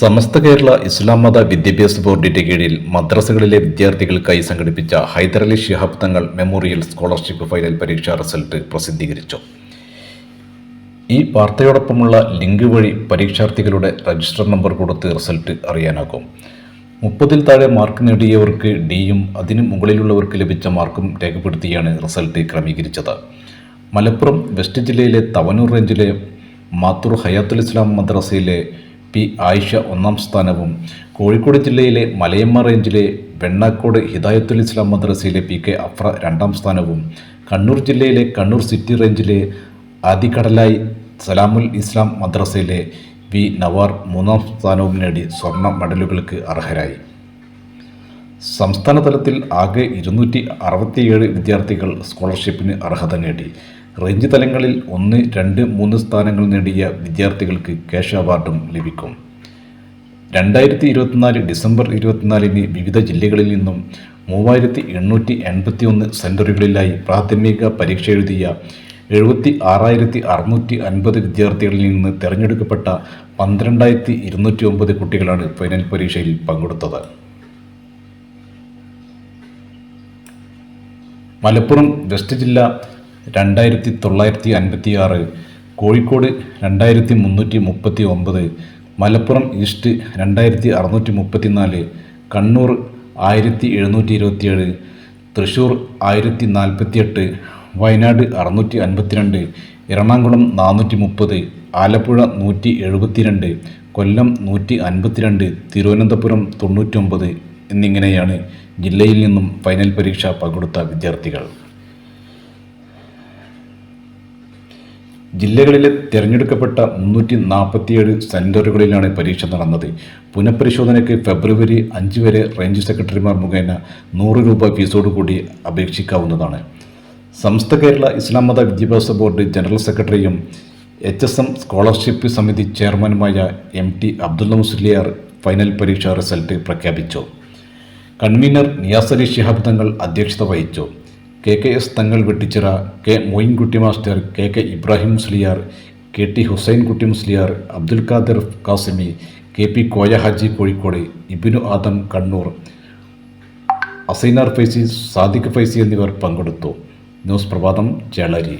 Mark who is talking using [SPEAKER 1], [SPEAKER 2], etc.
[SPEAKER 1] സമസ്ത കേരള ഇസ്ലാം മത വിദ്യാഭ്യാസ ബോർഡിന്റെ കീഴിൽ മദ്രസകളിലെ വിദ്യാർത്ഥികൾക്കായി സംഘടിപ്പിച്ച Hyderali Shihab Thangal memorial scholarship final പരീക്ഷാ റിസൾട്ട് പ്രസിദ്ധീകരിച്ചു. ഈ വാർത്തയോടൊപ്പമുള്ള ലിങ്ക് വഴി പരീക്ഷാർത്ഥികളുടെ രജിസ്റ്റർ നമ്പർ കൊടുത്ത് റിസൾട്ട് അറിയാനാകും. മുപ്പതിൽ താഴെ മാർക്ക് നേടിയവർക്ക് ഡിയും അതിനു മുകളിലുള്ളവർക്ക് ലഭിച്ച മാർക്കും രേഖപ്പെടുത്തിയാണ് റിസൾട്ട് ക്രമീകരിച്ചത്. മലപ്പുറം വെസ്റ്റ് ജില്ലയിലെ തവനൂർ റേഞ്ചിലെ മാത്തൂർ ഹയാത്തുൽ ഇസ്ലാം മദ്രസയിലെ പി ആയിഷ ഒന്നാം സ്ഥാനവും കോഴിക്കോട് ജില്ലയിലെ മലയമ്മ റേഞ്ചിലെ വെണ്ണാക്കോട് ഹിദായത്തുൽ ഇസ്ലാം മദ്രസയിലെ പി കെ അഫ്ര രണ്ടാം സ്ഥാനവും കണ്ണൂർ ജില്ലയിലെ കണ്ണൂർ സിറ്റി റേഞ്ചിലെ ആദിക്കടലായി സലാമുൽ ഇസ്ലാം മദ്രസയിലെ വി നവാർ മൂന്നാം സ്ഥാനവും നേടി സ്വർണ മെഡലുകൾക്ക് അർഹരായി. സംസ്ഥാന തലത്തിൽ ആകെ ഇരുന്നൂറ്റി അറുപത്തിയേഴ് വിദ്യാർത്ഥികൾ സ്കോളർഷിപ്പിന് അർഹത നേടി. റേഞ്ച് തലങ്ങളിൽ ഒന്ന് രണ്ട് മൂന്ന് സ്ഥാനങ്ങൾ നേടിയ വിദ്യാർത്ഥികൾക്ക് ക്യാഷ് അവാർഡും ലഭിക്കും. രണ്ടായിരത്തി ഇരുപത്തിനാല് ഡിസംബർ ഇരുപത്തിനാലിന് വിവിധ ജില്ലകളിൽ നിന്നും മൂവായിരത്തി എണ്ണൂറ്റി എൺപത്തി ഒന്ന് സെന്ററുകളിലായി പ്രാഥമിക പരീക്ഷ എഴുതിയ എഴുപത്തി ആറായിരത്തി അറുന്നൂറ്റി അൻപത് വിദ്യാർത്ഥികളിൽ നിന്ന് തിരഞ്ഞെടുക്കപ്പെട്ട പന്ത്രണ്ടായിരത്തി ഇരുന്നൂറ്റി ഒമ്പത് കുട്ടികളാണ് ഫൈനൽ പരീക്ഷയിൽ പങ്കെടുത്തത്. മലപ്പുറം വെസ്റ്റ് ജില്ല രണ്ടായിരത്തി തൊള്ളായിരത്തി അൻപത്തി ആറ് കോഴിക്കോട് രണ്ടായിരത്തി മുന്നൂറ്റി മുപ്പത്തി ഒമ്പത് മലപ്പുറം ഈസ്റ്റ് രണ്ടായിരത്തി അറുന്നൂറ്റി മുപ്പത്തി നാല് കണ്ണൂർ ആയിരത്തി എഴുന്നൂറ്റി ഇരുപത്തിയേഴ് തൃശ്ശൂർ ആയിരത്തി നാൽപ്പത്തിയെട്ട് വയനാട് അറുന്നൂറ്റി അൻപത്തിരണ്ട് എറണാകുളം നാനൂറ്റി മുപ്പത് ആലപ്പുഴ നൂറ്റി എഴുപത്തിരണ്ട് കൊല്ലം നൂറ്റി അൻപത്തിരണ്ട് തിരുവനന്തപുരം തൊണ്ണൂറ്റൊമ്പത് എന്നിങ്ങനെയാണ് ജില്ലയിൽ നിന്നും ഫൈനൽ പരീക്ഷ പങ്കെടുത്ത വിദ്യാർത്ഥികൾ. ജില്ലകളിലെ തിരഞ്ഞെടുക്കപ്പെട്ട മുന്നൂറ്റി നാൽപ്പത്തിയേഴ് സെന്ററുകളിലാണ് പരീക്ഷ നടന്നത്. പുനഃപരിശോധനയ്ക്ക് ഫെബ്രുവരി അഞ്ച് വരെ റേഞ്ച് സെക്രട്ടറിമാർ മുഖേന നൂറ് രൂപ ഫീസോടുകൂടി അപേക്ഷിക്കാവുന്നതാണ്. സംസ്ഥ കേരള ഇസ്ലാം മത വിദ്യാഭ്യാസ ബോർഡ് ജനറൽ സെക്രട്ടറിയും H S M scholarship Samithi ചെയർമാനുമായ M T Abdulla Musliyar final പരീക്ഷാ റിസൾട്ട് പ്രഖ്യാപിച്ചു. കൺവീനർ നിയാസ് അലി ശിഹാബ് തങ്ങൾ അധ്യക്ഷത വഹിച്ചു. K K S Thangal Vettichira K Moinkutty master K K Ibrahim Musliyar K T Hussain Kutty Musliyar Abdul Khader Qasimi K P Koya Haji Kozhikode Ibnu Adam Kannur. Asainar Faizy Sadiq Faizy എന്നിവർ പങ്കെടുത്തു. News പ്രഭാതം ചേളരി.